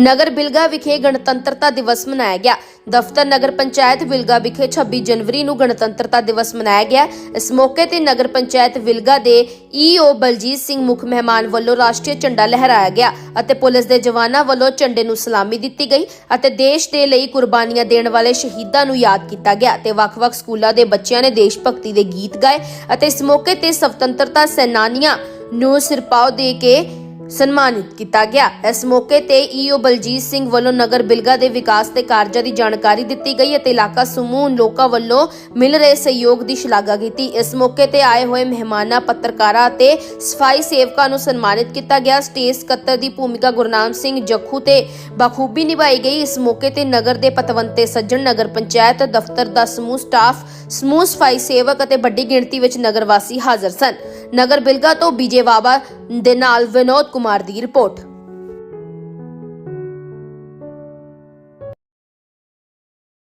ਨਗਰ ਬਿਲਗਾ ਵਿਖੇ ਗਣਤੰਤਰਤਾ ਦਿਵਸ ਮਨਾਇਆ ਗਿਆ। ਦਫ਼ਤਰ ਨਗਰ ਪੰਚਾਇਤ ਵਿਲਗਾ ਵਿਖੇ 26 ਜਨਵਰੀ ਨੂੰ ਗਣਤੰਤਰਤਾ ਦਿਵਸ ਮਨਾਇਆ ਗਿਆ। ਇਸ ਮੌਕੇ ਤੇ ਨਗਰ ਪੰਚਾਇਤ ਵਿਲਗਾ ਦੇ ਈਓ ਬਲਜੀਤ ਸਿੰਘ ਮੁੱਖ ਮਹਿਮਾਨ ਵੱਲੋਂ ਰਾਸ਼ਟਰੀ ਝੰਡਾ ਲਹਿਰਾਇਆ ਗਿਆ ਅਤੇ ਪੁਲਿਸ ਦੇ ਜਵਾਨਾਂ ਵੱਲੋਂ ਝੰਡੇ ਨੂੰ ਸਲਾਮੀ ਦਿੱਤੀ ਗਈ ਅਤੇ ਦੇਸ਼ ਦੇ ਲਈ ਕੁਰਬਾਨੀਆਂ ਦੇਣ ਵਾਲੇ ਸ਼ਹੀਦਾਂ ਨੂੰ ਯਾਦ ਕੀਤਾ ਗਿਆ ਤੇ ਵੱਖ-ਵੱਖ ਸਕੂਲਾਂ ਦੇ ਬੱਚਿਆਂ ਨੇ ਦੇਸ਼ ਭਗਤੀ ਦੇ ਗੀਤ ਗਾਏ ਅਤੇ ਇਸ ਮੌਕੇ ਤੇ ਸਵਤੰਤਰਤਾ ਸੈਨਾਨੀਆਂ ਨੂੰ ਸਿਰਪਾਓ ਦੇ ਕੇ ਸਨਮਾਨਿਤ ਕੀਤਾ ਗਿਆ। ਇਸ ਮੌਕੇ ਤੇ ਈਓ ਬਲਜੀਤ ਸਿੰਘ ਵੱਲੋਂ ਨਗਰ ਬਿਲਗਾ ਦੇ ਵਿਕਾਸ ਤੇ ਕਾਰਜਾਂ ਦੀ ਜਾਣਕਾਰੀ ਦਿੱਤੀ ਗਈ ਅਤੇ ਇਲਾਕਾ ਸਮੂਹ ਲੋਕਾਂ ਵੱਲੋਂ ਮਿਲ ਰਹੇ ਸਹਿਯੋਗ ਦੀ ਸ਼ਲਾਘਾ ਕੀਤੀ। ਇਸ ਮੌਕੇ ਤੇ ਆਏ ਹੋਏ ਮਹਿਮਾਨਾਂ, ਪੱਤਰਕਾਰਾਂ ਅਤੇ ਸਫ਼ਾਈ ਸੇਵਕਾਂ ਨੂੰ ਸਨਮਾਨਿਤ ਕੀਤਾ ਗਿਆ। ਸਟੇਜ ਸਕੱਤਰ ਦੀ ਭੂਮਿਕਾ ਗੁਰਨਾਮ ਸਿੰਘ ਜੱਖੂ ਤੇ ਬਖੂਬੀ ਨਿਭਾਈ ਗਈ। ਇਸ ਮੌਕੇ ਤੇ ਨਗਰ ਦੇ ਪਤਵੰਤੇ ਸੱਜਣ, ਨਗਰ ਪੰਚਾਇਤ, ਦਫ਼ਤਰ ਦਾ ਸਮੂਹ ਸਟਾਫ, ਸਮੂਹ ਸਫ਼ਾਈ ਸੇਵਕ ਅਤੇ ਵੱਡੀ ਗਿਣਤੀ ਵਿੱਚ ਨਗਰ ਵਾਸੀ ਹਾਜ਼ਰ ਸਨ। ਨਗਰ ਬਿਲਗਾ ਤੋਂ ਬੀਜੇ ਬਾਬਾ ਦੇ ਨਾਲ ਵਿਨੋਦ ਕੁਮਾਰ ਦੀ ਰਿਪੋਰਟ।